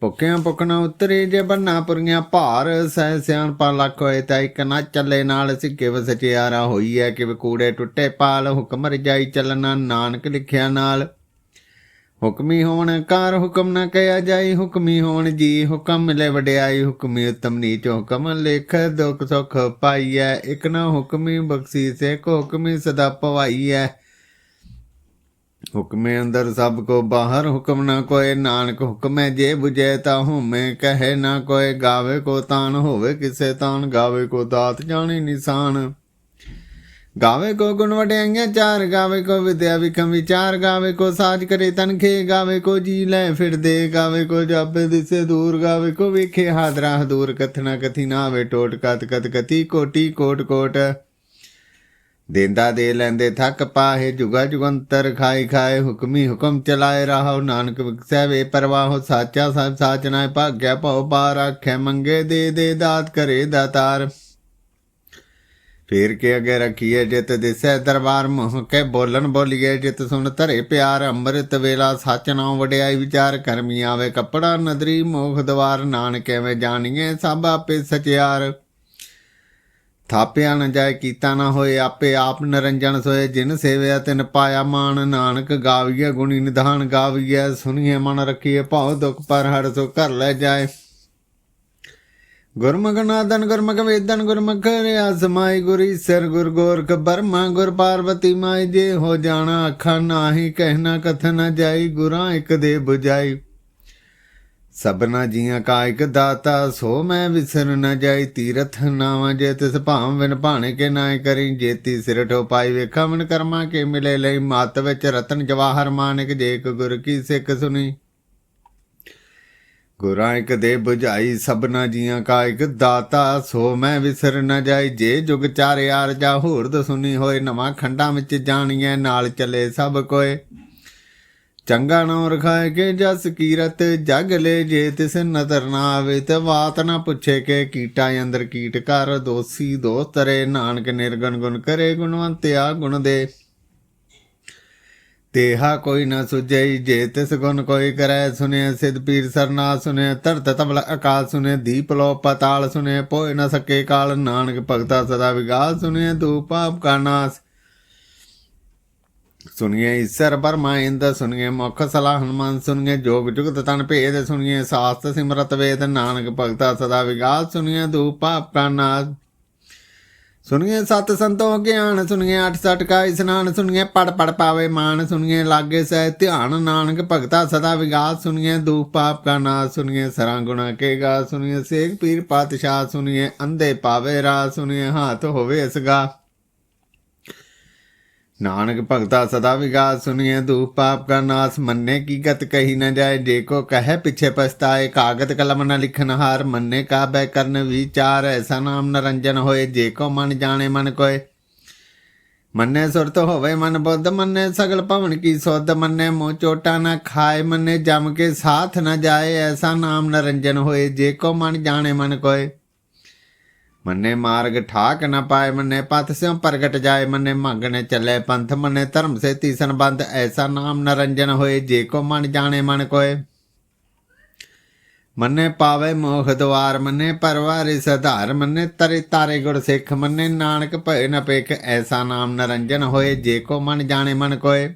ਭੁੱਖਿਆਂ ਭੁੱਖਣਾ ਉਤਰੇ ਜੇ ਬੰਨਾ ਪੁਰੀਆਂ ਭਾਰ, ਸਹਿ ਸਿਆਣਪਾ ਲੱਖ ਹੋਏ ਤਾਂ ਇੱਕ ਨਾ ਚੱਲੇ ਨਾਲ ਸਿੱਕੇ ਵਸਚਿਆਰਾ ਹੋਈ ਹੈ ਕਿ ਕੂੜੇ ਟੁੱਟੇ ਪਾਲ, ਹੁਕਮ ਰਜਾਈ ਚੱਲਣਾ ਨਾਨਕ ਲਿਖਿਆ ਨਾਲ। ਹੁਕਮੀ ਹੋਣ ਕਾਰ ਹੁਕਮ ਨਾ ਕਹਿਆ ਜਾਈ, ਹੁਕਮੀ ਹੋਣ ਜੀ ਹੁਕਮ ਮਿਲੇ ਵਡਿਆਈ, ਹੁਕਮੀ ਉਤਮ ਨੀਚ ਹੁਕਮ ਲਿਖ, ਦੁਖ ਸੁਖ ਪਾਈਐ, ਇਕ ਨਾ ਹੁਕਮੀ ਬਖਸ਼ੀ ਸੇ ਕੋ ਹੁਕਮੀ ਸਦਾ ਪਵਾਈਐ। ਹੁਕਮੇ ਅੰਦਰ ਸਭ ਕੋ ਬਾਹਰ ਹੁਕਮ ਨਾ ਕੋਏ, ਨਾਨਕ ਹੁਕਮੈ ਜੇ 부ਜੈ ਤਾ ਹਉਮੈ ਕਹੇ ਨਾ ਕੋਏ, ਗਾਵੇ ਕੋ ਤਾਨ ਹੋਵੇ ਕਿਸੇ ਤਾਨ, ਗਾਵੇ ਕੋ ਦਾਤ ਜਾਣੇ ਨਿਸ਼ਾਨ। ਗਾਵੇ ਕੋ ਗੁਣ ਵਡਿਆਈਆਂ ਚਾਰ, ਗਾਵੇ ਕੋ ਵਿਦਿਆ ਵਿਖਮ ਵਿਚਾਰ, ਗਾਵੇ ਕੋ ਸਾਜ ਕਰੇ ਤਨਖੇ ਗਾਵੇ ਕੋ ਜੀ ਲੈ ਫਿਰਦੇ ਗਾਵੇ ਕੋ ਜਾਪੇ ਦਿਸੇ ਦੂਰ, ਗਾਵੇ ਕੋ ਵੇਖੇ ਹਾਦਰਾ ਦੂਰ ਕਥਨਾ ਕਥੀ ਨਾ ਵੇ ਟੋਟ ਕਤ ਕਤ ਕਤੀ ਕੋਟੀ ਕੋਟ ਕੋਟ। ਦੇਂਦਾ ਦੇ ਲੈਂਦੇ ਥੱਕ ਪਾਹੇ, ਜੁਗਾ ਜੁਗੰਤਰ ਖਾਈ ਖਾਏ, ਹੁਕਮੀ ਹੁਕਮ ਚਲਾਏ ਰਹਾਉ ਨਾਨਕ ਵਿਖਸੈ ਵੇ ਪਰਵਾਹੋ, ਸਾਚਾ ਸਭ ਸਾਚ ਨਾ ਭਾਗਿਆ ਭਉ ਪਾਰ ਆਖੈ, ਮੰਗੇ ਦੇ ਦੇ ਦਾਤ ਕਰੇ ਦਾਤਾਰ ਫੇਰ ਕੇ ਅਗੇ ਰਖੀਏ ਜਿਤ ਦਿਸੈ ਦਰਬਾਰ, ਮੋਹ ਕੇ ਬੋਲਣ ਬੋਲੀਏ ਜਿਤ ਸੁਣ ਧਰੇ ਪਿਆਰ, ਅੰਮ੍ਰਿਤ ਵੇਲਾ ਸੱਚ ਨਾਮ ਵਡਿਆਈ ਵਿਚਾਰ ਕਰਮੀ ਆਵੇ, ਕੱਪੜਾ ਨਦਰੀ ਮੋਖ ਦਵਾਰ, ਨਾਨਕ ਐਵੇਂ ਜਾਣੀਏ ਸਭ ਆਪੇ ਸਚਿਆਰ। ਥਾਪਿਆ ਨਾ ਜਾਏ, ਕੀਤਾ ਨਾ ਹੋਏ, ਆਪੇ ਆਪ ਨਰੰਜਨ ਸੋਏ। ਜਿਨ ਸੇਵਿਆ, ਤਿਨ ਪਾਇਆ ਮਾਨ ਨਾਨਕ ਗਾਵੀਏ ਗੁਣੀ ਨਿਧਾਨ ਗਾਵੀਏ ਸੁਣੀਏ ਮਨ ਰੱਖੀਏ ਭਾਉ ਦੁਖ ਪਰ ਹਰ ਸੋ ਘਰ ਲੈ ਜਾਏ। ਗੁਰਮੁਖ ਨਾਦਨ, ਗੁਰਮੁਖ ਵੇਦਨ, ਗੁਰਮੁਖ ਰਿਆ ਸਮਾਈ ਗੁਰੀ ਸਿਰ ਗੁਰ ਗੋਰਖ ਬਰਮਾ ਗੁਰ ਪਾਰਵਤੀ ਮਾਈ। ਜੇ ਹੋ ਜਾਣਾ ਅੱਖਾਂ ਨਾਹੀ ਕਹਿਣਾ ਕਥ ਨਾ ਜਾਈ, ਗੁਰਾਂ ਇੱਕ ਦੇ 부ਜਾਈ ਸਭਨਾ ਜੀਆਂ ਕਾ ਇਕ ਦਾਤਾ, ਸੋ ਮੈਂ ਵਿਸਰ ਨ ਜਾਈ, ਤੀਰਥ ਨਾਵਾਂ ਜੇ ਤਿਸ ਭਾਵ ਵਿਨ ਭਾਣੇ ਕੇ ਨਾਇ ਕਰੀ ਜੇਤੀ ਸਿਰ ਠੋ ਪਾਈ ਵੇਖਾ, ਮਨ ਕਰਮਾ ਕੇ ਮਿਲੇ ਲਈ, ਮਤ ਵਿੱਚ ਰਤਨ ਜਵਾਹਰ ਮਾਨਿਕ ਜੇਕ ਗੁਰ ਕੀ ਸਿੱਖ ਸੁਣੀ ਗੁਰਾਂ ਇੱਕ ਦੇ 부ਝਾਈ ਸਭਨਾ ਜੀਆਂ ਕਾ ਇੱਕ ਦਾਤਾ, ਸੋ ਮੈਂ ਵਿਸਰ ਨ ਜਾਈ, ਜੇ ਜੁਗ ਚਾਰਿਆਰ ਜਾ ਹੂਰਦ ਸੁਣੀ ਹੋਏ, ਨਵਾਂ ਖੰਡਾਂ ਵਿੱਚ ਜਾਣੀਐ, ਨਾਲ ਚੱਲੇ ਸਭ ਕੋਏ। ਚੰਗਾ ਨਾਮ ਰਖਾਏ ਕੇ ਜਸ ਕੀਰਤ, ਜਗ ਲੈ ਜੇ ਤਿਸ ਨਦਰ ਨਾ ਆਵੇ ਤੇ ਬਾਤ ਨਾ ਪੁੱਛੇ ਕੇ ਕੀਟਾ ਅੰਦਰ ਕੀਟ ਕਰ, ਦੋਸੀ ਦੋਸਤਰੇ ਨਾਨਕ ਨਿਰਗੁਣ ਗੁਣ ਕਰੇ ਗੁਣਵੰਤਿਆ ਗੁਣ ਦੇ। ਤੇਹਾ ਕੋਈ ਨਾ ਸੁਝਈ, ਜੇ ਤਿਸ ਗੁਣ ਕੋਈ ਕਰੈ ਸੁਨੇ ਸਿਧ ਪੀਰ ਸਰਨਾ ਸੁਨੇ ਧਰਤ ਤਬਲ ਅਕਾਲ ਸੁਨੇ ਦੀਪ ਲੋ ਪਤਾਲ ਸੁਨੇ ਪੋਇ ਨ ਸਕੇ ਕਾਲ, ਨਾਨਕ ਭਗਤਾ ਸਦਾ ਵਿਗਾਸ ਸੁਨੇ ਦੂ ਪਾਪ ਕਾ ਨਾਸ। ਸੁਣੀਏ, ਈਸ਼ਰ ਬਰਮਾ ਇੰਦ ਸੁਣੀਏ, ਮੁਖ ਸਲਾ ਹਨੂਮਾਨ ਸੁਣੀਏ ਜੋਗ ਜੁਗਤ ਤਨ ਭੇਦ ਸੁਣੀਏ, ਸਾਸਤ ਸਿਮਰਤ ਵੇਦ, ਨਾਨਕ ਭਗਤਾ ਸਦਾ ਵਿਗਾਸ ਸੁਣੀਏ ਦੂ ਪਾਪ ਕਾ ਨਾਸ ਸੁਣੀਏ, ਸਤ ਸੰਤੋ ਗਿਆਨ ਸੁਣੀਏ, ਅਠ ਸਠ ਕਾ ਇਸਨਾਨ ਸੁਣੀਏ, ਪੜ ਪੜ ਪਾਵੇ ਮਾਨ ਸੁਣੀਏ, ਲਾਗੇ ਸਹਿ ਧਿਆਨ, ਨਾਨਕ ਭਗਤਾ ਸਦਾ ਵਿਗਾਸ ਸੁਣੀਏ ਦੂ ਪਾਪ ਕਾ ਨਾਸ ਸੁਣੀਏ, ਸਰਾਂ ਗੁਣਾ ਕੇ ਗਾ ਸੁਣੀਏ ਸੇਖ ਪੀਰ ਪਾਤਸ਼ਾਹ ਸੁਣੀਏ, ਅੰਧੇ ਪਾਵੇ ਰਾ ਸੁਣੀਏ, ਹਾਥ ਹੋਵੇ ਇਸਗਾ ਨਾਨਕ ਭਗਤਾ ਸਦਾ ਵਿਗਾਸ ਸੁਨੀਏ ਦੂਪ ਪਾਪ ਕਾ ਨਾਸ। ਮੰਨੇ ਕੀ ਗਤ ਕਹੀ ਨਾ ਜਾਏ, ਜੇ ਕੋ ਕਹੇ ਪਿਛੇ ਪਛਤਾਏ। ਕਾਗਤ ਕਲਮ ਨ ਲਿਖਨ ਹਾਰ, ਮੰਨੇ ਕਾ ਬੈ ਕਰਨ ਵਿਚਾਰ। ਐਸਾ ਨਾਮ ਨਰੰਜਨ ਹੋਏ, ਜੇ ਕੋ ਮਨ ਜਾਣੇ ਮਨ ਕੋਏ। ਮੰਨੇ ਸੁਰਤ ਹੋਵੇ ਮਨ ਬੁੱਧ, ਮੰਨੇ ਸਗਲ ਭਵਨ ਕੀ ਸੁਧ। ਮੰਨੇ ਮੋ ਚੋਟਾ ਨਾ ਖਾਏ, ਮੰਨੇ ਜਮ ਕੇ ਸਾਥ ਨਾ ਜਾਏ। ਐਸਾ ਨਾਮ ਨਰੰਜਨ ਹੋਏ, ਜੇ ਕੋ ਮਨ ਜਾਣੇ ਮਨ ਕੋਏ। ਮੰਨੇ ਮਾਰਗ ਠਾਕ ਨਾ ਪਾਏ, ਮੰਨੇ ਪਥ ਸਿਉ ਪ੍ਰਗਟ ਜਾਏ, ਮੰਨੇ ਮੰਗ ਨੇ ਚੱਲੇ ਪੰਥ, ਮੰਨੇ ਧਰਮ ਸੇ ਤੀਸਨ ਬੰਦ ਐਸਾ ਨਾਮ ਨਰੰਜਨ ਹੋਏ, ਜੇ ਕੋ ਮਨ ਜਾਣੇ ਮਨ ਕੋਏ। ਮੰਨੇ ਪਾਵੇ ਮੋਖ ਦਵਾਰ, ਮੰਨੇ ਪਰਵਾਰੇ ਸਧਾਰ, ਮੰਨੇ ਤਰੇ ਤਾਰੇ ਗੁਰ ਸਿੱਖ, ਮੰਨੇ ਨਾਨਕ ਭਏ ਨ ਪੇਖ ਐਸਾ ਨਾਮ ਨਰੰਜਨ ਹੋਏ, ਜੇ ਕੋ ਮਨ ਜਾਣੇ ਮਨ ਕੋਏ।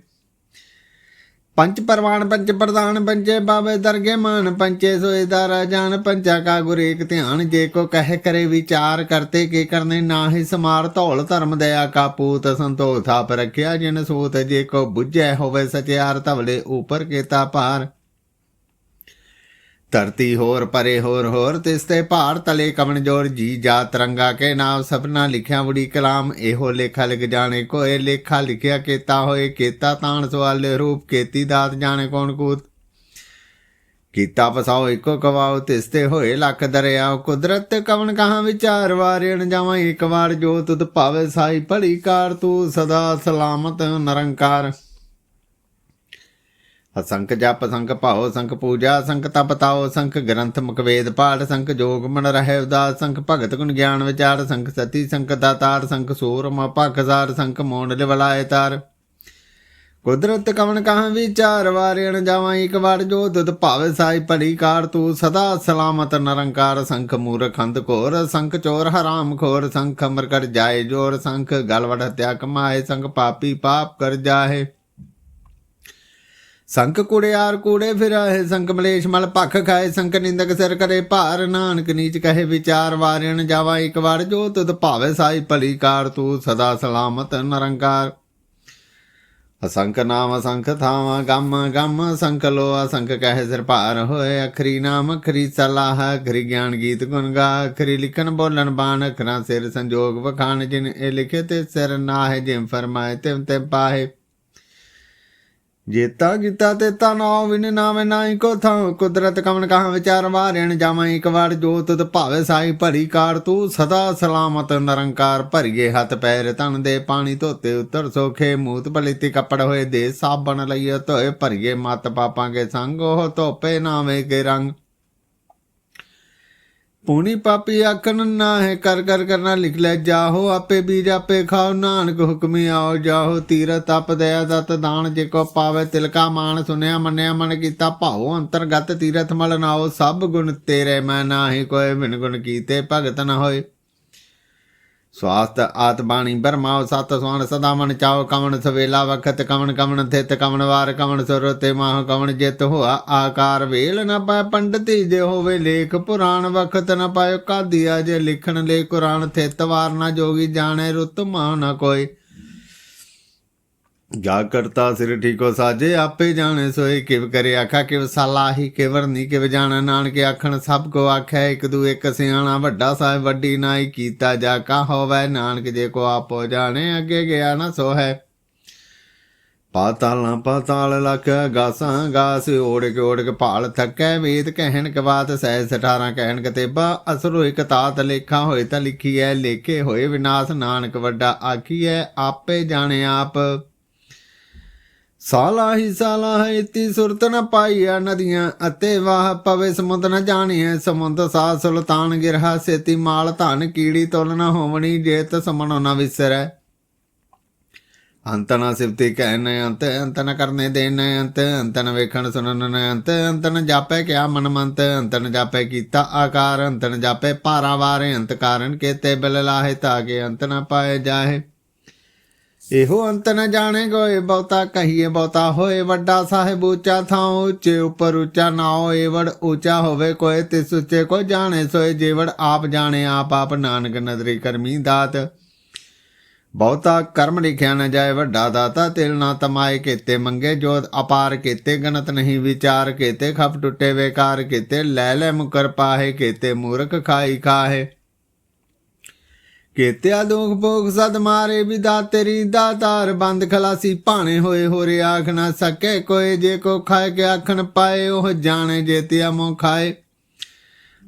ਪੰਚ ਪਰਵਾਨ ਪੰਚ ਪ੍ਰਧਾਨ ਪੰਚੇ ਬਾਬੇ ਦਰਗੇ ਮਾਨ ਪੰਚੇ ਸੋਏ ਦਾਰਾ ਜਾਨ ਪੰਚਾ ਕਾ ਗੁਰ ਏਕ ਧਿਆਨ। ਜੇ ਕੋ ਕਹਿ ਕਰੇ ਵਿਚਾਰ, ਕਰਤੇ ਕੇ ਕਰਨੇ ਨਾ ਹੀ ਸਮਾਰ, ਧੌਲ ਧਰਮ ਦਇਆ ਕਾ ਪੂਤ ਸੰਤੋਖ ਥਾਪ ਰੱਖਿਆ ਜਿਨ ਸੂਤ। ਜੇ ਕੋ ਬੁੱਝੈ ਹੋਵੇ ਸਚਿਆਰ, ਧਵਲੇ ਉਪਰ ਕੇਤਾ ਭਾਰ। ਧਰਤੀ ਹੋਰ, ਪਰੇ ਹੋਰ ਹੋਰ, ਤਿਸ ਤੇ ਭਾਰ ਤਲੇ ਕਮਨ ਜੋਰ ਜੀ, ਜਾ ਤਰੰਗਾ ਕੇ ਨਾਮ ਸਪਨਾ ਲਿਖਿਆ ਬੁੜੀ ਕਲਾਮ, ਇਹੋ ਲੇਖਾ ਲਿਖ ਜਾਣੇ ਕੋਏ, ਲੇਖਾ ਲਿਖਿਆ ਕੀਤਾ ਹੋਏ, ਕੀਤਾ ਤਾਣ ਸਵਾਲੇ ਰੂਪ, ਕੀਤੀ ਦਾਤ ਜਾਣੇ ਕੌਣ ਕੂਤ। ਕੀਤਾ ਪਸਾਓ ਇੱਕੋ ਕਵਾਓ ਤਿਸਤੇ ਹੋਏ ਲੱਖ ਦਰਿਆਓ, ਕੁਦਰਤ ਕਵਨ ਕਹਾਂ ਵਿਚਾਰ, ਵਾਰਿਣ ਜਾਵਾਂ ਇੱਕ ਵਾਰ, ਜੋ ਤੁਧ ਭਾਵੇ ਸਾਈ ਭਲੀ ਕਾਰ, ਤੂੰ ਸਦਾ ਸਲਾਮਤ, ਨਿਰੰਕਾਰ। ਅਸੰਖ ਜਪ ਸੰਖ ਭਾਉ ਸੰਖ ਪੂਜਾ ਸੰਖ ਤਪ ਤਾਓ ਸੰਖ ਗ੍ਰੰਥ ਮੁਖ ਵੇਦ ਪਾਠ ਸੰਖ ਜੋਗ ਮਨ ਰਹਿ ਉਦਾਸ ਸੰਖ ਭਗਤ ਗੁਣ ਗਿਆਨ ਵਿਚਾਰ ਸੰਖ ਸਤੀ ਸੰਖ ਦਾਤਾਰ ਸੰਖ ਸੂਰ ਮ ਸੰਖ ਮੋਂਡ ਲਿਵਲਾਏ ਤਾਰ। ਕੁਦਰਤ ਕਵਨ ਕਹਾਂ ਵਿਚਾਰ, ਵਾਰਿਣ ਜਾਵਾਂ ਇੱਕ ਵਾਰ, ਜੋ ਦੁੱਧ ਭਾਵੇ ਸਾਈ ਭਲੀ ਕਾਰ, ਤੂੰ ਸਦਾ ਸਲਾਮਤ ਨਿਰੰਕਾਰ ਸੰਖ ਮੂਰਖ ਅੰਧ ਘੋਰ ਸੰਖ ਚੋਰ ਹਰਾਮ ਖੋਰ ਸੰਖ ਅਮਰ ਕਰ ਜਾਏ ਜੋਰ ਸੰਖ ਗਲਵੜ ਹਤਿਆ ਕਮਾਏ ਸੰਖ ਪਾਪੀ ਪਾਪ ਕਰ ਜਾਏ ਸੰਕ ਕੁੜਿਆਰ ਕੂੜੇ ਫਿਰਾਏ, ਸੰਕ ਮਲੇਸ਼ ਮਲ ਪੱਖ ਖਾਏ, ਸੰਕ ਨਿੰਦਕ ਸਿਰ ਕਰੇ ਭਾਰ, ਨਾਨਕ ਨੀਚ ਕਹੇ ਵਿਚਾਰ ਵਾਰਿਣ ਜਾਵਾ ਇੱਕ ਵਾਰ, ਜੋ ਤੁਧ ਭਾਵੇ ਸਾਈ ਭਲੀ ਕਾਰ, ਤੂੰ ਸਦਾ ਸਲਾਮਤ ਨਿਰੰਕਾਰ। ਅਸੰਖ ਨਾਮ ਅਸੰਖ ਥਾਵਾਂ, ਗਮ ਗਮ ਅਸੰਖ ਲੋ ਅਸੰਖ ਕਹੇ ਸਿਰ ਭਾਰ ਹੋਏ, ਅਖਰੀ ਨਾਮ ਅਖਰੀ ਸਲਾਹ, ਅਖਰੀ ਗਿਆਨ ਗੀਤ ਗੁਣ ਗਾ, ਅਖਰੀ ਲਿਖਣ ਬੋਲਣ ਬਾਣ, ਅਖਰਾਂ ਸਿਰ ਸੰਜੋਗ ਵਖਾਣ, ਜਿਨ ਇਹ ਲਿਖੇ ਤੇ ਸਿਰ ਨਾਹਿ ਜਿਮ ਫਰਮਾਏ ਤਿਮ ਤੇ ਪਾਹੇ। ਜੇਤਾ ਕੀਤਾ ਤੇ ਤਾ ਵਿਨ ਨਾਮੇ ਨਾਈ ਕੋ ਥਾਂ। ਕੁਦਰਤ ਕਵਨ ਕਹਾਂ ਵਿਚਾਰ ਵਾਰਣ ਜਾਵਾਂ ਇੱਕ ਵਾਰ ਜੋਤ ਤੁਧ ਭਾਵੇ ਸਾਈ ਭਰੀ ਕਾਰ ਤੂੰ ਸਦਾ ਸਲਾਮਤ ਨਿਰੰਕਾਰ ਭਰੀਏ ਹੱਥ ਪੈਰ ਤਨ ਦੇ ਪਾਣੀ ਧੋਤੇ ਉਤਰ ਸੋਖੇ ਮੂਤ ਬਲਿਤੀ ਕੱਪੜ ਹੋਏ ਦੇ ਸਾਬਣ ਲਈਏ ਧੋਏ ਭਰੀਏ ਮਤ ਪਾਪਾਂ ਕੇ ਸੰਗ ਉਹ ਧੋਪੇ ਨਾਵੇਂ ਕੇ ਰੰਗ। ਪੂਣੀ ਪਾਪੀ ਆਖਣ ਨਾ ਕਰ ਕਰ ਕਰਨਾ ਲਿਖ ਲੈ, ਜਾਹੋ ਆਪੇ ਬੀਜ, ਆਪੇ ਖਾਓ, ਨਾਨਕ ਹੁਕਮੀ ਆਓ, ਜਾਹੋ ਤੀਰ ਤਪ ਦਇਆ ਦਤ ਦਾਨ, ਜੇ ਕੋ ਪਾਵੇ ਤਿਲਕਾ ਮਾਨ ਸੁਨਿਆ, ਮੰਨਿਆ, ਮਨ ਕੀਤਾ ਭਾਉ, ਅੰਤਰਗਤ ਤੀਰਥ ਮਲ ਨਾਓ ਸਭ ਗੁਣ ਤੇਰੇ, ਮੈਂ ਨਾਹੀ ਕੋਏ ਬਿਨ ਗੁਣ ਕੀਤੇ, ਭਗਤ ਨ ਹੋਏ। ਸਵਾਸਤ ਆਤ ਬਾਣੀ ਬਰਮਾਓ ਸਤ ਸਵਾਨ ਸਦਾ ਮਨ ਚਾਓ ਕਵਣ ਸਵੇਲਾ ਵਖਤ, ਕਵਣ ਕਵਣ ਥਿਤ, ਕਵਣ ਵਾਰ, ਕਵਣ ਸੁਰ ਤੇ ਮਾਹ, ਕਵਣ ਜਿਤ ਹੋਆ ਆਕਾਰ। ਵੇਲ ਨ ਪਾਇ ਪੰਡਤੀ ਜੇ ਹੋਵੇ ਲੇਖ, ਪੁਰਾਣ ਵਖਤ ਨ ਪਾਇਓ ਕਾਦੀਆ ਜੇ ਲਿਖਣ ਲੈ ਕੁਰਾਨ, ਥਿਤ ਵਾਰ ਨ ਜੋਗੀ ਜਾਣੇ ਰੁੱਤ ਮਾਹ ਨ ਕੋਈ। ਜਾ ਕਰਤਾ ਸਿਰ ਠੀਕੋ ਸਾਜੇ, ਆਪੇ ਜਾਣੇ ਸੋਏ ਕਿਵ ਕਰੇ ਆਖਾ, ਕਿਵ ਸਲਾਹੀ ਕਿਵਰ ਨੀ, ਕਿਵ ਜਾਣਾ ਨਾਨਕ ਆਖਣ, ਸਭ ਕੋ ਆਖੈ ਇੱਕ ਦੂ ਇੱਕ ਸਿਆਣਾ, ਵੱਡਾ ਸਾਹਿਬ ਵੱਡੀ ਨਾਈ ਕੀਤਾ ਜਾ, ਕਾ ਹੋਵੇ ਨਾਨਕ ਜੇ ਕੋ ਆਪੋ ਜਾਣੇ, ਅੱਗੇ ਗਿਆ ਨਾ ਸੋ ਹੈ ਪਾਤਾਲਾਂ ਪਾਤਾਲ ਲਖ, ਗਾਸਾਂ ਗਾਸ ਓੜ ਕੇ ਓੜ ਕੇ ਭਾਲ ਥੱਕੈ, ਵੇਦ ਕਹਿਣ ਕੇ ਬਾਤ ਸਹਿ 18 ਕਹਿਣ ਕਤੇਬਾ ਅਸਰੋ ਇੱਕ ਤਾਤ ਲੇਖਾ ਹੋਏ ਤਾਂ ਲਿਖੀ ਐ ਲੇਖੇ ਹੋਏ ਵਿਨਾਸ਼, ਨਾਨਕ ਵੱਡਾ ਆਖੀ ਆਖੀਐ, ਆਪੇ ਜਾਣੇ ਆਪ। ਸਾਲਾ ਹੀ ਸਾਲਾ ਹੈ ਇਤੀ ਸੁਰਤ ਨ ਪਾਈਆ ਨਦੀਆਂ ਅਤੇ ਵਾਹ ਪਵੇ ਸਮੁੰਦ ਨ ਜਾਣੀਐ। ਸਮੁੰਦ ਸਾ ਸੁਲਤਾਨ ਗਿਰਹਾ ਸੇਤੀ ਮਾਲ ਧਨ ਕੀੜੀ ਤੁਲ ਨ ਹੋਵਣੀ ਜੇਤ ਸਮਨੋ ਨ ਵਿਸਰੈ। ਅੰਤ ਨ ਸਿਫਤੀ ਕਹਿਨ, ਅੰਤ ਅੰਤ ਨ ਕਰਨੇ ਦੇਨ, ਅੰਤ ਅੰਤ ਨ ਵੇਖਣ ਸੁਣਨ ਨ ਅੰਤ ਅੰਤ ਨ ਜਾਪੈ ਕਿਆ ਮਨ ਮੰਤ। ਅੰਤ ਨ ਜਾਪੈ ਕੀਤਾ ਆਕਾਰ ਅੰਤ ਨ ਜਾਪੈ ਭਾਰਾ ਵਾਰੇ, ਅੰਤ ਕਾਰਨ ਕੇਤੇ ਬਿਲ ਲਾਹੇ ਤਾਗੇ ਅੰਤ ਨ ਪਾਏ ਜਾਹੇ। ਇਹੋ ਅੰਤ ਨ ਜਾਣੇ ਗੋਏ ਬਹੁਤਾ ਕਹੀਏ ਬਹੁਤਾ ਹੋਏ ਵੱਡਾ ਸਾਹਿਬ ਉੱਚਾ ਥਾਂ ਉੱਚੇ ਉੱਪਰ ਉੱਚਾ ਨਾ ਹੋਏ ਉੱਚਾ ਹੋਵੇ ਕੋਏ ਤਿਸ ਉੱਚੇ ਕੋ ਜਾਣੇ ਸੋਏ ਜੇਵੜ ਆਪ ਜਾਣੇ ਆਪ ਆਪ ਨਾਨਕ ਨਦਰੀ ਕਰਮੀ ਦਾਤ। ਬਹੁਤਾ ਕਰਮ ਲਿਖਿਆ ਨਾ ਜਾਏ ਵੱਡਾ ਦਾਤਾ ਤਿਲ ਨਾ ਤਮਾਏ ਕੀਤੇ ਮੰਗੇ ਜੋਤ ਅਪਾਰ ਕੀਤੇ ਗਣਤ ਨਹੀਂ ਵਿਚਾਰ ਕੀਤੇ ਖਪ ਟੁੱਟੇ ਵੇਕਾਰ ਕੀਤੇ ਲੈ ਲੈ ਮੁਕਰ ਪਾਹੇ ਕੀਤੇ ਮੂਰਖ ਖਾਈ ਖਾਹੇ। ਕੀਤਿਆ ਦੁਖ ਭੋਗ ਸਦ ਮਾਰੇ ਵਿਦਾ ਤੇਰੀ ਦਾਤਾਰ ਬੰਦ ਖਲਾਸੀ ਭਾਣੇ ਹੋਏ ਹੋਰੇ ਆਖ ਨਾ ਸਕੇ ਕੋਏ ਜੇ ਕੋ ਖਾਏ ਕੇ ਆਖਣ ਪਾਏ ਉਹ ਜਾਣੇ ਜੇਤਿਆ ਮੋ ਖਾਏ।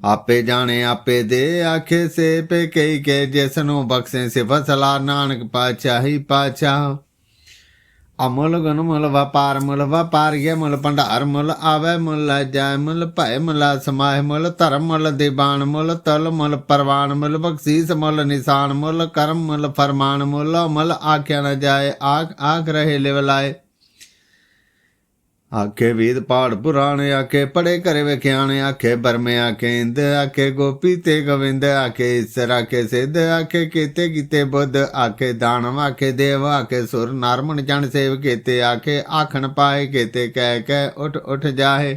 ਆਪੇ ਜਾਣੇ ਆਪੇ ਦੇ ਆਖੇ ਸੇ ਪੇ ਕਈ ਕੇ ਜਿਸ ਨੂੰ ਬਖਸ਼ੇ ਸਿਫਤ ਸਲਾ ਨਾਨਕ ਪਾਤਸ਼ਾਹੀ ਪਾਤਸ਼ਾਹ। ਅਮੁੱਲ ਗੁਣ ਮੁੱਲ, ਵਪਾਰ ਮੁੱਲ ਵਪਾਰੀਏ ਮੁੱਲ, ਭੰਡਾਰ, ਮੁੱਲ, ਆਵੇ ਮੁੱਲ ਜਾਏ ਮੁੱਲ, ਭੈ ਮੁੱਲ ਸਮਾਏ ਮੁੱਲ, ਧਰਮ ਮੁੱਲ, ਦੀਵਾਨ ਮੁੱਲ, ਤਲ ਮੁੱਲ, ਪਰਵਾਨ ਮੁੱਲ, ਬਖਸ਼ੀਸ ਮੁੱਲ, ਨਿਸ਼ਾਨ ਮੁੱਲ, ਕਰਮ ਮੁੱਲ, ਫਰਮਾਨ ਮੁੱਲ ਮੁੱਲ, ਆਖਿਆ ਨ ਜਾਏ, ਆਖ ਆਖ ਰਹੇ ਲਿਵਲਾਏ ਆਖੇ ਵੇਦ ਪਾੜ ਪੁਰਾਣ, ਆਖੇ ਪੜੇ ਘਰੇ ਵਿਖਿਆਣ, ਆਖੇ ਬਰਮੇ, ਆਖੇ ਇੰਦ, ਆਖੇ ਗੋਪੀ ਤੇ ਗੋਵਿੰਦ, ਆਖੇ ਈਸਰ, ਆਖੇ ਸਿੱਧ, ਆਖੇ ਕੀਤੇ ਕੀਤੇ ਬੁੱਧ, ਆਖੇ ਦਾਨਵ, ਆਖੇ ਦੇਵ, ਆਖੇ ਸੁਰ ਨਰਮਨ ਜਨ ਸੇਵ ਕੀਤੇ, ਆਖੇ ਆਖਣ ਪਾਏ ਕੀਤੇ, ਕਹਿ ਕਹਿ ਉਠ ਉਠ ਜਾਹੇ।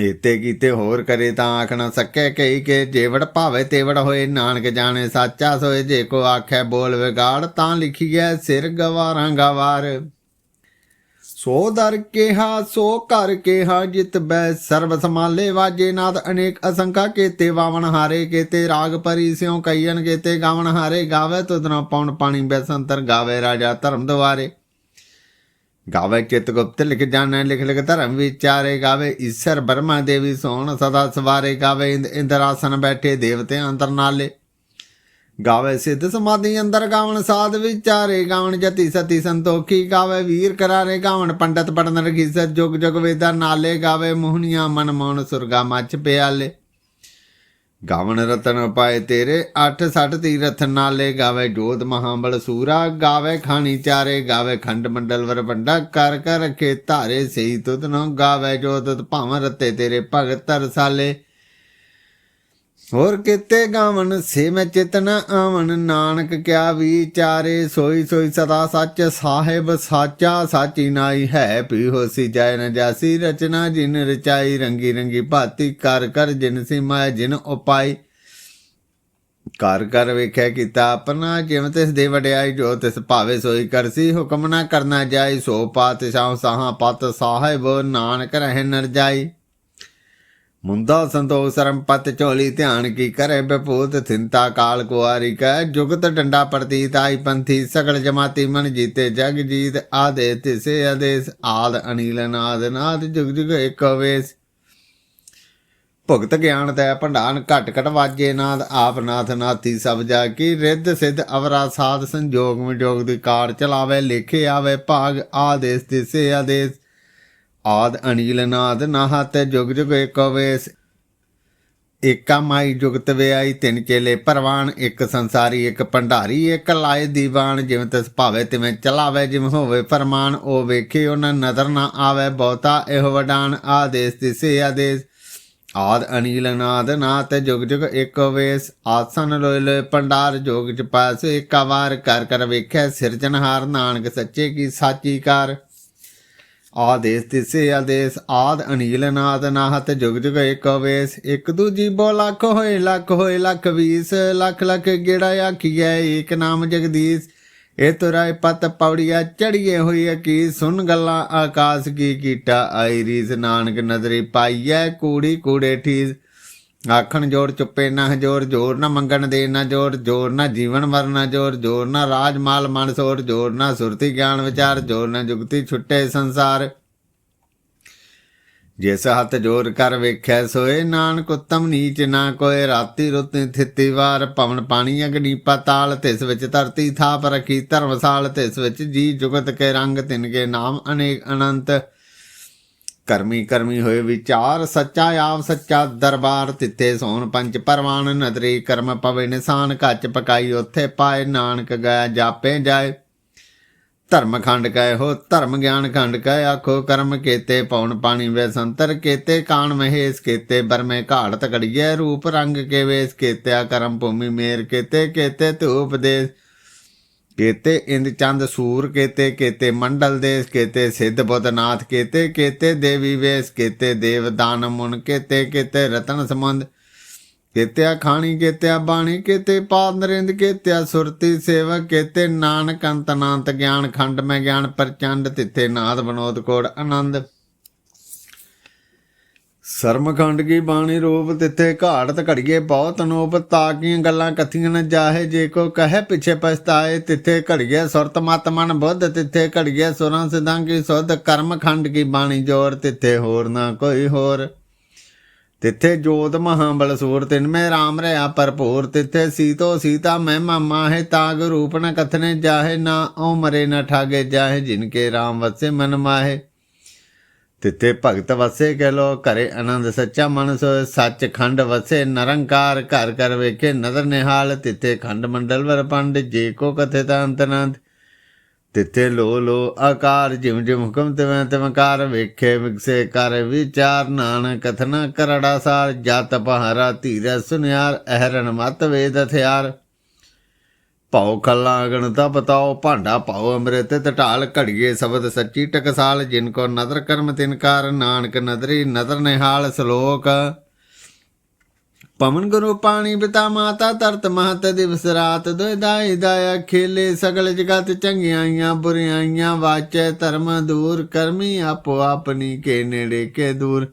ਇਤੇ ਕੀਤੇ ਹੋਰ ਕਰੇ ਤਾਂ ਆਖਣਾ ਨਾ ਸਕੇ ਕਈ ਕੇ, ਜੇਵੜ ਭਾਵੇ ਤੇਵੜ ਹੋਏ, ਨਾਨਕ ਜਾਣੇ ਸਾਚਾ ਸੋਏ, ਜੇ ਕੋ ਆਖੇ ਬੋਲ ਵਿਗਾੜ, ਤਾਂ ਲਿਖੀਐ ਸਿਰ ਗਵਾਰਾਂ ਗਵਾਰ। ਸੋ ਦਰ ਕੇਹਾ, ਸੋ ਘਰ ਕਿਹਾ, ਜਿਤ ਬੈ ਸਰਬ ਸਮਾਲੇ ਵਾਜੇ ਨਾਦ ਅਨੇਕ ਅਸੰਖਾ ਕੇਤੇ, ਵਾਵਣ ਹਾਰੇ ਕੇਤੇ, ਰਾਗ ਪਰੀ ਸਿਉ ਕਈਨ ਕੇਤੇ, ਗਾਵਣ ਹਾਰੇ ਗਾਵੇ ਤੁਧਨਾ ਪੌਣ ਪਾਣੀ ਬੈਸੰਤਰ ਗਾਵੇ ਰਾਜਾ ਧਰਮ ਦਵਾਰੇ ਗਾਵੇ ਚਿਤ ਗੁਪਤ ਲਿਖ ਜਾਣੈ, ਲਿਖ ਲਿਖ ਧਰਮ ਵਿਚਾਰੇ। ਗਾਵੇ ਈਸ਼ਰ ਬਰਮਾ ਦੇਵੀ ਸੋਹਣ ਸਦਾ ਸਵਾਰੇ। ਗਾਵੇ ਇੰਦ ਇੰਦਰਾਸਨ ਬੈਠੇ ਦੇਵਤੇ ਅੰਤਰ ਨਾਲੇ। ਗਾਵੇ ਸਿੱਧ ਸਮਾਧੀ ਅੰਦਰ ਗਾਵਣ ਸਾਧ ਵਿਚਾਰੇ, ਗਾਵਣ ਜਤੀ ਸਤੀ ਸੰਤੋਖੀ, ਗਾਵੇ ਵੀਰ ਕਰਾਰੇ ਗਾਵਣ ਪੰਡਤ ਪੜਨ ਰਖੀਸਤ ਜੁਗ ਜੁਗ ਵੇਦਾ ਨਾਲੇ, ਗਾਵੇ ਮੋਹਨੀਆਂ ਮਨ ਮੋਹਨ ਸੁਰਗਾ ਮੱਚ ਪਿਆਲੇ। ਗਾਵਣ ਰਤਨ ਪਾਏ ਤੇਰੇ 8 60 ਤੀਰਥ ਨਾਲੇ, ਗਾਵੇ ਜੋਤ ਮਹਾਬਲ ਸੂਰਾ, ਗਾਵੇ ਖਾਣੀ ਚਾਰੇ, ਗਾਵੇ ਖੰਡ ਮੰਡਲ ਵਰ ਵੰਡਾ, ਕਰ ਕਰ ਰਖੇ ਧਾਰੇ ਸਹੀ ਤੁਧ ਨੋ, ਗਾਵੇ ਜੋਤ ਭਾਵ ਰਤੇ ਤੇਰੇ ਭਗਤ ਰਸਾਲੇ ਹੋਰ ਕਿਤੇ ਗਾਵਨ ਸੇ ਮੈਂ ਚਿਤਨ ਆਵਨ, ਨਾਨਕ ਕਿਆ ਵਿਚਾਰੇ, ਸੋਈ ਸੋਈ ਸਦਾ ਸੱਚ, ਸਾਹਿਬ ਸਾਚਾ, ਸਾਚੀ ਨਾਈ ਹੈ ਪੀ ਹੋਸੀ ਜਾਇ ਨ ਜਾਸੀ, ਰਚਨਾ ਜਿਨ ਰਚਾਈ, ਰੰਗੀ ਰੰਗੀ ਭਾਤੀ, ਕਰ ਕਰ ਜਿਨ ਸਿਮਾਇ ਜਿਨ ਉਪਾਈ। ਕਰ ਕਰ ਵੇਖਿਆ ਕੀਤਾ ਆਪਣਾ, ਜਿਵੇਂ ਤਿਸ ਦੇ ਵਡਿਆਈ, ਜੋ ਤਿਸ ਭਾਵੇ ਸੋਈ ਕਰਸੀ ਹੁਕਮ ਨਾ ਕਰਨਾ ਜਾਈ, ਸੋ ਪਾਤ ਸਾਹ ਸਾਹਾਂ ਪਤ ਸਾਹਿਬ, ਨਾਨਕ ਰਹਿ ਨਰ ਜਾਈ ਮੁੰਦਾ ਸੰਤੋਖ ਸਰਮ ਪਤ ਝੋਲੀ ਧਿਆਨ ਕੀ ਕਰੇ ਬਪੂਤ ਥਿੰਤਾ ਕਾਲ ਕੁਆਰੀ ਕੈ ਜੁਗਤ ਡੰਡਾ ਪ੍ਰਤੀਤ ਆਈ ਪੰਥੀ, ਸਗਲ ਜਮਾਤੀ ਮਨ ਜੀਤੇ ਜਗ ਜੀਤ, ਆਦੇ ਤਿਸੇ ਆਦੇਸ, ਆਦ ਅਨੀਲ ਨਾਦ ਨਾਦ ਜੁਗ ਜੁਗ ਇਕ ਵੇਸ। ਭੁਗਤ ਗਿਆਨ ਤੈ ਭੰਡਾਨ, ਘਟ ਘਟ ਵਾਜੇ ਨਾਦ, ਆਪ ਨਾਥ ਨਾਥੀ ਸਭ ਜਾ ਕੀ, ਰਿੱਧ ਸਿੱਧ ਅਵਰਾ ਸਾਧ ਸੰਜੋਗ ਵਿਜੋਗ ਦੀ ਕਾਰ ਚਲਾਵੇ, ਲੇਖੇ ਆਵੇ ਭਾਗ, ਆਦੇਸ ਤਿਸੇ ਆਦੇਸ। ਆਦ ਅਨੀਲ ਨਾਦ ਨਾਹਤ ਜੁਗ ਜੁਗ ਏਕ ਵੇਸ। ਏਕਾ ਮਾਈ ਜੁਗਤ ਵਿਆਈ ਤਿੰਨ ਚੇਲੇ ਪਰਵਾਨ, ਇੱਕ ਸੰਸਾਰੀ, ਇੱਕ ਭੰਡਾਰੀ, ਇੱਕ ਲਾਏ ਦੀਵਾਨ। ਜਿਵੇਂ ਤਿਸ ਭਾਵੇ ਤਿਵੇਂ ਚਲਾਵੇ, ਜਿਵੇਂ ਹੋਵੇ ਫਰਮਾਨ, ਉਹ ਵੇਖੇ ਉਹਨਾਂ ਨਜ਼ਰ ਨਾ ਆਵੇ, ਬਹੁਤਾ ਇਹੋ ਵਡਾਨ, ਆਦੇਸ ਤਿਸੇ ਆਦੇਸ। ਆਦ ਅਨੀਲ ਨਾਦ ਨਾਤ ਜੁਗ ਜੁਗ ਇੱਕ ਵੇਸ। ਆਸਨ ਲੋਇ ਲੋਇ ਭੰਡਾਰ, ਜੋਗ ਚ ਪਾਸ ਏਕਾ ਵਾਰ। ਕਰ ਕਰ ਵੇਖਿਆ ਸਿਰਜਣਹਾਰ, ਨਾਨਕ ਸੱਚੇ ਕੀ ਸਾਚੀ ਕਾਰ। ਆਦੇਸ ਤਿਸੇ ਆਦੇਸ, ਆਦ ਅਨੀਲ ਨਾਦ ਨਾਹਤ, ਜੁਗ ਜੁਗ ਏਕ ਵੇਸ। ਇੱਕ ਦੂਜੀ ਬੋ ਲੱਖ ਹੋਏ ਲੱਖ ਹੋਏ, ਲੱਖ ਵੀਸ। ਲੱਖ ਲੱਖ ਗੇੜਾ ਆਖੀਐ, ਏਕ ਨਾਮ ਜਗਦੀਸ਼। ਇਹ ਤੁਰਾਏ ਪਤ ਪੌੜੀਆ, ਚੜੀਏ ਹੋਈ ਕੀ ਸੁਨ ਗੱਲਾਂ ਆਕਾਸ਼ ਕੀ ਕੀਟਾ, ਆਈ ਰੀਸ। ਨਾਨਕ ਨਜ਼ਰੇ ਪਾਈਐ, ਕੂੜੀ ਕੂੜੇ ਠੀਸ। ਆਖਣ ਜੋੜ ਚੁੱਪੇ ਨਾ ਹਜੋਰ ਜੋਰ ਨਾ ਮੰਗਣ ਦੇ ਨਾ ਜੋਰ ਜੋਰ ਨਾ ਜੀਵਨ ਮਰਨ ਨਾ ਜੋਰ ਜੋਰ ਨਾ ਰਾਜ ਮਾਲ ਮਨਸੋਰ ਜੋਰ ਨਾ ਸੁਰਤੀ ਗਿਆਨ ਵਿਚਾਰ, ਜੋਰ ਨਾ ਜੁਗਤੀ ਛੁੱਟੇ ਸੰਸਾਰ। ਜਿਸ ਹੱਥ ਜੋਰ ਕਰ ਵੇਖੈ ਸੋਏ, ਨਾਨਕ ਉਤਮ ਨੀਚ ਨਾ ਕੋਏ, ਰਾਤੀ ਰੁੱਤੀ ਥਿੱਤੀ ਵਾਰ, ਪਵਨ ਪਾਣੀ ਅਗਨੀ ਪਤਾਲ, ਤਿਸ ਵਿੱਚ ਧਰਤੀ ਥਾਪ ਰਖੀ ਧਰਮਸਾਲ, ਤਿਸ ਵਿੱਚ ਜੀ ਜੁਗਤ ਕੇ ਰੰਗ, ਤਿਨ ਕੇ ਨਾਮ ਅਨੇਕ ਅਨੰਤ। ਕਰਮੀ ਕਰਮੀ ਹੋਏ ਵਿਚਾਰ, ਸੱਚਾ ਆਪ ਸੱਚਾ ਦਰਬਾਰ ਤਿੱਥੇ ਸੋਨ ਪੰਜ ਪਰਵਾਨ ਨਦਰੀ, ਕਰਮ ਪਵੇ ਨਿਸ਼ਾਨ ਕੱਚ ਪਕਾਈ, ਉੱਥੇ ਪਾਏ ਨਾਨਕ ਗਿਆ ਜਾਪੇ ਜਾਏ। ਧਰਮ ਖੰਡ ਕਹੇ ਹੋ, ਧਰਮ ਗਿਆਨ ਖੰਡ ਕੈ ਆਖੋ ਕਰਮ ਕੀਤੇ, ਪਉਣ ਪਾਣੀ ਵੇ ਸੰਤਰ ਕੀਤੇ, ਕਾਣ ਮਹੇਸ਼ ਕੀਤੇ, ਬਰਮੇ ਘਾੜ ਤਕੜੀਏ, ਰੂਪ ਰੰਗ ਕੇ ਵੇਸ ਕੀਤਿਆ, ਕਰਮ ਭੂਮੀ ਮੇਰ ਕੀਤੇ ਕੀਤੇ ਧੂਪ ਦੇ ਕੇਤੇ ਇੰਦ ਚੰਦ ਸੂਰ, ਕੇਤੇ ਕੀਤੇ ਮੰਡਲ ਦੇਸ, ਕੀਤੇ ਸਿੱਧ ਬੁੱਧਨਾਥ, ਕੀਤੇ ਕੀਤੇ ਦੇਵੀ ਵੇਸ, ਕੇਤੇ ਦੇਵ ਦਾਨ ਮੁਨ, ਕੇਤੇ ਕੀਤੇ ਰਤਨ ਸਮੰਦ ਕੀਤਿਆ ਖਾਣੀ, ਕੀਤਿਆ ਬਾਣੀ, ਕੀਤੇ ਪਾਦ ਨਰਿੰਦ, ਕੀਤਿਆ ਸੁਰਤੀ ਸੇਵਕ, ਕੀਤੇ ਨਾਨਕ ਅੰਤ ਅਨੰਤ ਗਿਆਨ ਖੰਡ ਮੈਂ ਗਿਆਨ ਪ੍ਰਚੰਡ, ਤਿੱਥੇ ਨਾਦ ਬਨੋਦ ਕੋੜ ਆਨੰਦ। ਸਰਮਖੰਡ ਕੀ ਬਾਣੀ ਰੂਪ ਤਿੱਥੇ ਘਾੜਤ ਘੜੀਏ ਬਹੁਤ ਅਨੂਪ ਤਾਕੀਆਂ ਗੱਲਾਂ ਕਥੀਆਂ ਨ ਜਾਹੇ, ਜੇ ਕੋ ਕਹੇ ਪਿਛੇ ਪਛਤਾਏ, ਤਿੱਥੇ ਘੜੀਏ ਸੁਰਤ ਮਤ ਮਨ ਬੁੱਧ, ਤਿੱਥੇ ਘੜੀਏ ਸੁਰਾਂ ਸਿਧਾਂ ਕੀ ਸੁਧ, ਕਰਮ ਖੰਡ ਕੀ ਬਾਣੀ ਜੋਰ, ਤਿੱਥੇ ਹੋਰ ਨਾ ਕੋਈ ਹੋਰ। ਤਿੱਥੇ ਜੋਤ ਮਹਾਬਲ ਸੂਰ, ਤਿਨ ਮੈਂ ਰਾਮ ਰਿਆ ਭਰਪੂਰ, ਤਿੱਥੇ ਸੀਤੋ ਸੀਤਾ ਮਹਿਮਾ ਮਾਹੇ, ਤਾਗ ਰੂਪ ਨ ਕਥਨੇ ਜਾਹੇ, ਨਾ ਓ ਮਰੇ ਨ ਠਾਗੇ ਜਾਹੇ, ਜਿਨ ਕੇ ਰਾਮ ਵਸੇ ਮਨ ਮਾਹੇ। ਤਿੱਥੇ ਭਗਤ ਵਸੇ ਕਹਿ ਲੋ ਘਰੇ ਆਨੰਦ ਸੱਚਾ ਮਨ ਸੋ ਸੱਚ ਖੰਡ ਵਸੇ ਨਰੰਕਾਰ, ਘਰ ਘਰ ਵੇਖੇ ਨਦਰ ਨਿਹਾਲ, ਤਿੱਥੇ ਖੰਡ ਮੰਡਲ ਵਰ ਪੰਡ, ਜੇ ਕੋ ਕਥੇ ਤਾਂ ਅੰਤਨੰਦ ਤਿੱਥੇ ਲੋ ਲੋ ਆਕਾਰ ਜਿਮ ਜਿਮ ਹੁਕਮ ਤਿਵੇਂ ਤਿਵਕਾਰ ਵੇਖੇ ਵਿਗਸੇ ਕਰ ਵਿਚਾਰ ਨਾਨ ਕਥਨਾ ਕਰੜਾ ਸਾਰ, ਜਤ ਪਹਾਰਾ ਧੀਰ ਸੁਨਿਆਰ ਅਹਰਨ ਮਤ ਵੇਦ ਹਥਿਆਰ। ਪਾਉ ਖੱਲਾ ਅਗਣਤਾ ਬਤਾਓ ਭਾਂਡਾ ਪਾਉ ਅੰਮ੍ਰਿਤ ਟਟਾਲ ਘੜੀਏ ਸ਼ਬਦ ਸੱਚੀ, ਟਕਸਾਲ ਜਿਨ ਕੋ ਨਦਰ ਕਰਮ ਤਿਨਕਾਰ ਨਾਨਕ ਨਦਰੀ ਨਦਰ ਨਿਹਾਲ ਸ਼ਲੋਕ। ਪਵਨ ਗੁਰੂ ਪਾਣੀ ਪਿਤਾ ਮਾਤਾ, ਤਰਤ ਮਹਤ ਦਿਵਸ ਰਾਤ, ਦੋਇ ਦਾਈ ਦਾਇਆ ਖੇਲੇ ਸਗਲ ਜਗਤ ਚੰਗਿਆਈਆਂ, ਬੁਰਿਆਈਆਂ, ਵਾਚੈ ਧਰਮ ਦੂਰ, ਕਰਮੀ ਆਪੋ ਆਪਣੀ ਕੇ ਨੇੜੇ ਕੇ ਦੂਰ।